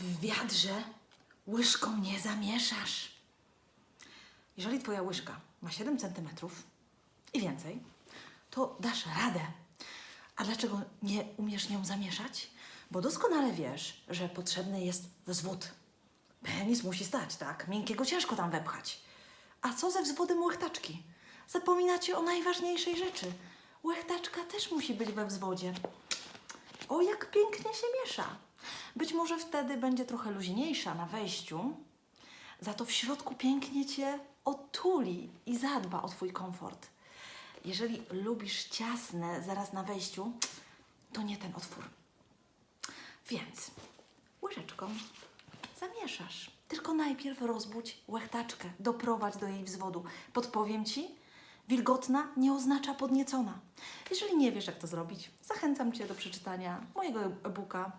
W wiadrze łyżką nie zamieszasz. Jeżeli twoja łyżka ma 7 cm i więcej, to dasz radę. A dlaczego nie umiesz nią zamieszać? Bo doskonale wiesz, że potrzebny jest wzwód. Penis musi stać, tak? Miękkiego ciężko tam wepchać. A co ze wzwodem łechtaczki? Zapominacie o najważniejszej rzeczy. Łechtaczka też musi być we wzwodzie. O, jak pięknie się miesza. Być może wtedy będzie trochę luźniejsza na wejściu, za to w środku pięknie cię otuli i zadba o twój komfort. Jeżeli lubisz ciasne zaraz na wejściu, to nie ten otwór. Więc łyżeczką zamieszasz. Tylko najpierw rozbudź łechtaczkę, doprowadź do jej wzwodu. Podpowiem ci, wilgotna nie oznacza podniecona. Jeżeli nie wiesz, jak to zrobić, zachęcam cię do przeczytania mojego e-booka